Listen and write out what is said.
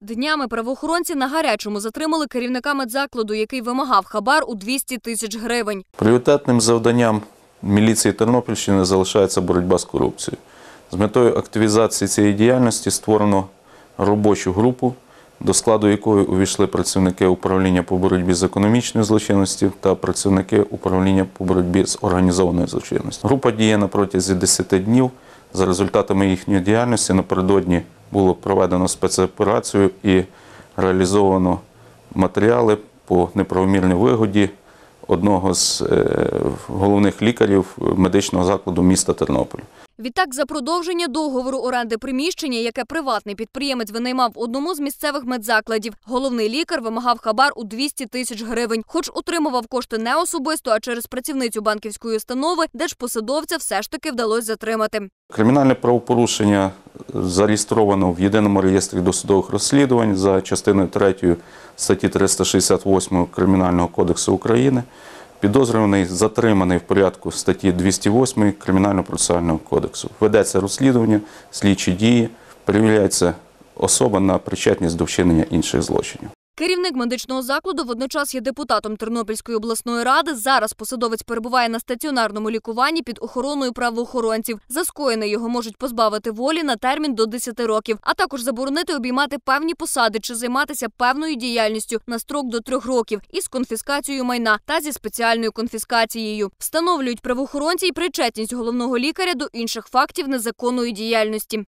Днями правоохоронці на гарячому затримали керівника медзакладу, який вимагав хабар у 200 тисяч гривень. Пріоритетним завданням міліції Тернопільщини залишається боротьба з корупцією. З метою активізації цієї діяльності створено робочу групу, до складу якої увійшли працівники управління по боротьбі з економічною злочинністю та працівники управління по боротьбі з організованою злочинністю. Група діє на протязі 10 днів. За результатами їхньої діяльності напередодні було проведено спецоперацію і реалізовано матеріали по неправомірній вигоді одного з е, головних лікарів медичного закладу міста Тернополь. Відтак, за продовження договору оренди приміщення, яке приватний підприємець винаймав одному з місцевих медзакладів, головний лікар вимагав хабар у 200 тисяч гривень, хоч утримував кошти не особисто, а через працівницю банківської установи, де ж посадовця все ж таки вдалося затримати. Кримінальне правопорушення зареєстровано в єдиному реєстрі досудових розслідувань за частиною 3 статті 368 Кримінального кодексу України. Підозрюваний затриманий в порядку статті 208 Кримінально-процесуального кодексу. Ведеться розслідування, слідчі дії, перевіряється особа на причетність до вчинення інших злочинів. Керівник медичного закладу водночас є депутатом Тернопільської обласної ради. Зараз посадовець перебуває на стаціонарному лікуванні під охороною правоохоронців. За скоєне його можуть позбавити волі на термін до 10 років, а також заборонити обіймати певні посади чи займатися певною діяльністю на строк до трьох років із конфіскацією майна та зі спеціальною конфіскацією. Встановлюють правоохоронці й причетність головного лікаря до інших фактів незаконної діяльності.